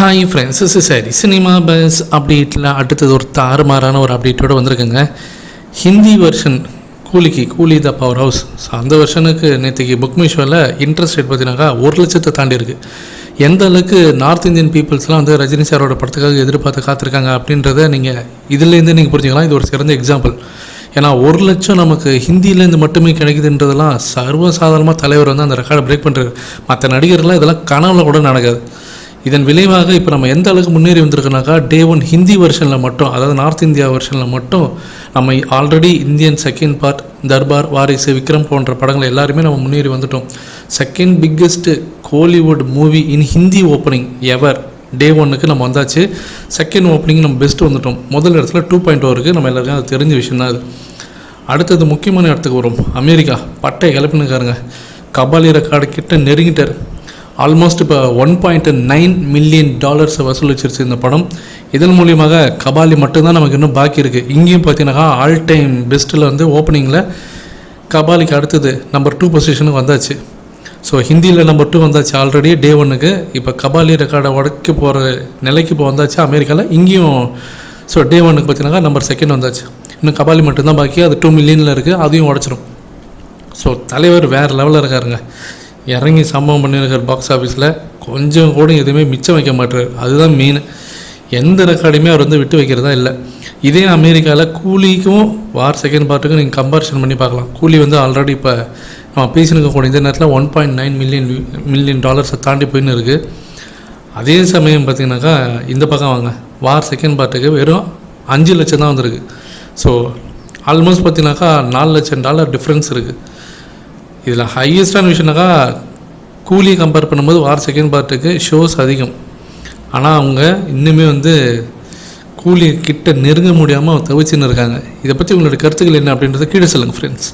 Hi friends is சரி cinema buzz அப்டேட்டில் அடுத்தது ஒரு தாறுமாறான ஒரு அப்டேட்டோடு வந்திருக்குங்க. ஹிந்தி வெர்ஷன் கூலிக்கு கூலி த பவர் ஹவுஸ் ஸோ அந்த வெர்ஷனுக்கு நேற்றுக்கு புக் மிஷோவில் இன்ட்ரெஸ்ட் ரேட் பார்த்தீங்கன்னாக்கா ஒரு லட்சத்தை தாண்டி இருக்குது எந்த அளவுக்கு நார்த் இந்தியன் பீப்புள்ஸ்லாம் வந்து ரஜினி சாரோட படத்துக்காக எதிர்பார்த்து காத்திருக்காங்க அப்படின்றத நீங்கள் இதுலேருந்து நீங்கள் புரிஞ்சுக்கலாம். இது ஒரு சிறந்த எக்ஸாம்பிள் ஏன்னா ஒரு லட்சம் நமக்கு ஹிந்தியிலேருந்து மட்டுமே கிடைக்குதுன்றதெல்லாம் சர்வசாதாரணமாக தலைவர் வந்து அந்த ரெக்கார்டை பிரேக் பண்ணுறாரு மற்ற நடிகர்லாம் இதெல்லாம் கனவுல கூட நடக்காது. இதன் விளைவாக இப்போ நம்ம எந்த அளவுக்கு முன்னேறி வந்திருக்கோனாக்கா டே ஒன் ஹிந்தி வெர்ஷனில் மட்டும் அதாவது நார்த் இந்தியா வெர்ஷனில் மட்டும் நம்ம already Indian second part Darbar Varisu Vikram போன்ற படங்கள் எல்லாருமே நம்ம முன்னேறி வந்துட்டோம். Second biggest Kollywood movie in Hindi opening ever day ஒன்னுக்கு நம்ம வந்தாச்சு. செகண்ட் ஓப்பனிங் நம்ம பெஸ்ட் வந்துட்டோம். முதல் இடத்துல டூ பாயிண்ட் oh இருக்குது நம்ம எல்லாருக்கும் அது தெரிஞ்ச விஷயம் தான் அது. அடுத்தது முக்கியமான இடத்துக்கு வரும். அமெரிக்கா பட்டை கிளப்பினுக்காருங்க கபாலி ரெக்கார்டு கிட்ட நெருங்கிட்டார். ஆல்மோஸ்ட் இப்போ ஒன் பாயிண்ட் நைன் மில்லியன் டாலர்ஸை வசூலிச்சிருச்சு இந்த படம். இதன் மூலியமாக கபாலி மட்டும்தான் நமக்கு இன்னும் பாக்கி இருக்குது இங்கேயும் பார்த்தீங்கன்னா ஆல் டைம் பெஸ்ட்டில் வந்து ஓப்பனிங்கில் கபாலிக்கு அடுத்தது நம்பர் டூ பொசிஷனுக்கு வந்தாச்சு. ஸோ ஹிந்தியில் நம்பர் டூ வந்தாச்சு ஆல்ரெடி டே ஒன்னுக்கு இப்போ கபாலி ரெக்கார்டை உடைக்க போகிற நிலைக்கு இப்போ வந்தாச்சு அமெரிக்காவில் இங்கேயும் ஸோ டே ஒன்னுக்கு பார்த்தீங்கன்னா நம்பர் செகண்ட் வந்தாச்சு. இன்னும் கபாலி மட்டும்தான் பாக்கி. அது டூ மில்லியனில் இருக்குது அதையும் உடச்சிரும். ஸோ தலைவர் வேறு லெவலில் இருக்காருங்க. இறங்கி சம்பவம் பண்ணியிருக்கார் பாக்ஸ் ஆஃபீஸில் கொஞ்சம் கூட எதுவுமே மிச்சம் வைக்க மாட்டார். அதுதான் மெயின் எந்த ரெக்கார்டுமே அவர் வந்து விட்டு வைக்கிறதா இல்லை. இதே அமெரிக்காவில் கூலிக்கும் வார் செகண்ட் பார்ட்டுக்கும் நீங்கள் கம்பேரிசன் பண்ணி பார்க்கலாம். கூலி வந்து ஆல்ரெடி இப்போ நம்ம கூட இந்த நேரத்தில் one point nine million million டாலர்ஸை தாண்டி போயின்னு இருக்குது அதே சமயம் பார்த்தீங்கன்னாக்கா இந்த பக்கம் வாங்க. வார் செகண்ட் பார்ட்டுக்கு வெறும் அஞ்சு லட்சம் தான் வந்திருக்கு. ஸோ ஆல்மோஸ்ட் பார்த்தீங்கன்னாக்கா நாலு லட்சம் டாலர் டிஃப்ரென்ஸ் இருக்குது இதில் ஹையஸ்டான விஷயம்னாக்கா கூலி கம்பேர் பண்ணும்போது வார் செகண்ட் பார்ட்டுக்கு ஷோஸ் அதிகம். ஆனால் அவங்க இன்னுமே வந்து கூலி கிட்ட நெருங்க முடியாமல் தவிச்சுன்னு இருக்காங்க. இதை பற்றி உங்களோட கருத்துக்கள் என்ன அப்படின்றத கீழே சொல்லுங்கள் ஃப்ரெண்ட்ஸ்